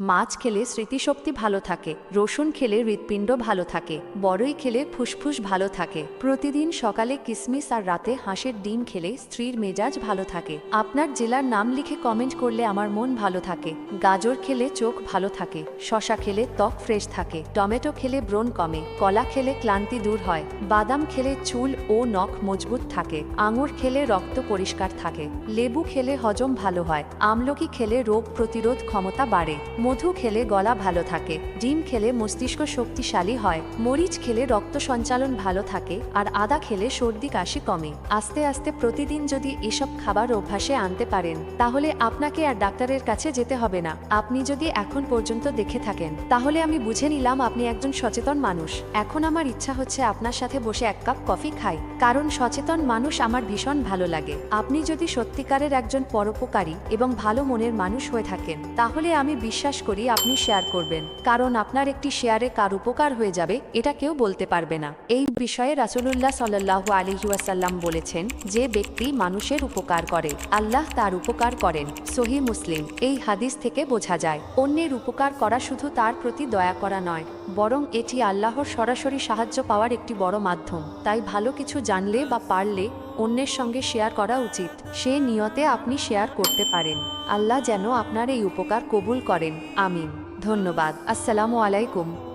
মাছ খেলে স্মৃতিশক্তি ভালো থাকে, রসুন খেলে হৃৎপিণ্ড ভালো থাকে, বড়ই খেলে ফুসফুস ভালো থাকে। প্রতিদিন সকালে কিসমিস আর রাতে হাঁসের ডিম খেলে স্ত্রীর মেজাজ ভালো থাকে। আপনার জেলার নাম লিখে কমেন্ট করলে আমার মন ভালো থাকে। গাজর খেলে চোখ ভালো থাকে শশা খেলে ত্বক ফ্রেশ থাকে, টমেটো খেলে ব্রণ কমে, কলা খেলে ক্লান্তি দূর হয়, বাদাম খেলে চুল ও নখ মজবুত থাকে, আঙুর খেলে রক্ত পরিষ্কার থাকে, লেবু খেলে হজম ভালো হয়, আমলকি খেলে রোগ প্রতিরোধ ক্ষমতা বাড়ে। মধু খেলে গলা ভালো থাকে, ডিম খেলে মস্তিষ্ক শক্তিশালী হয়, মরিচ খেলে রক্ত সঞ্চালন ভালো থাকে, আর আদা খেলে সর্দি কাশি কমে। আস্তে আস্তে প্রতিদিন যদি এসব খাবার অভ্যাসে আনতে পারেন, তাহলে আপনাকে আর ডাক্তারের কাছে যেতে হবে না। আপনি যদি এখন পর্যন্ত দেখে থাকেন, তাহলে আমি বুঝে নিলাম আপনি একজন সচেতন মানুষ। এখন আমার ইচ্ছা হচ্ছে আপনার সাথে বসে এক কাপ কফি খাই, কারণ সচেতন মানুষ আমার ভীষণ ভালো লাগে। আপনি যদি সত্যিকারের একজন পরোপকারী এবং ভালো মনের মানুষ হয়ে থাকেন, তাহলে আমি বিশ্বাস করি, আপনি শেয়ার করবেন? কারণ আপনার একটি শেয়ারে কার উপকার হয়ে যাবে, এটা কেউ বলতে পারবে না। এই বিষয়ে রাসুলুল্লাহ সাল্লাহ আলহিউসাল্লাম বলেছেন যে ব্যক্তি মানুষের উপকার করে, আল্লাহ তার উপকার করেন। সহি মুসলিম, এই হাদিস থেকে বোঝা যায়, অন্যের উপকার করা শুধু তার প্রতি দয়া করা নয়, বরং এটি আল্লাহর সরাসরি সাহায্য পাওয়ার একটি বড় মাধ্যম। তাই ভালো কিছু জানলে বা পারলে অন্যের সঙ্গে শেয়ার করা উচিত। সে নিয়তে আপনি শেয়ার করতে পারেন। আল্লাহ যেন আপনার এই উপকার কবুল করেন। আমিন। ধন্যবাদ। আসসালামু আলাইকুম।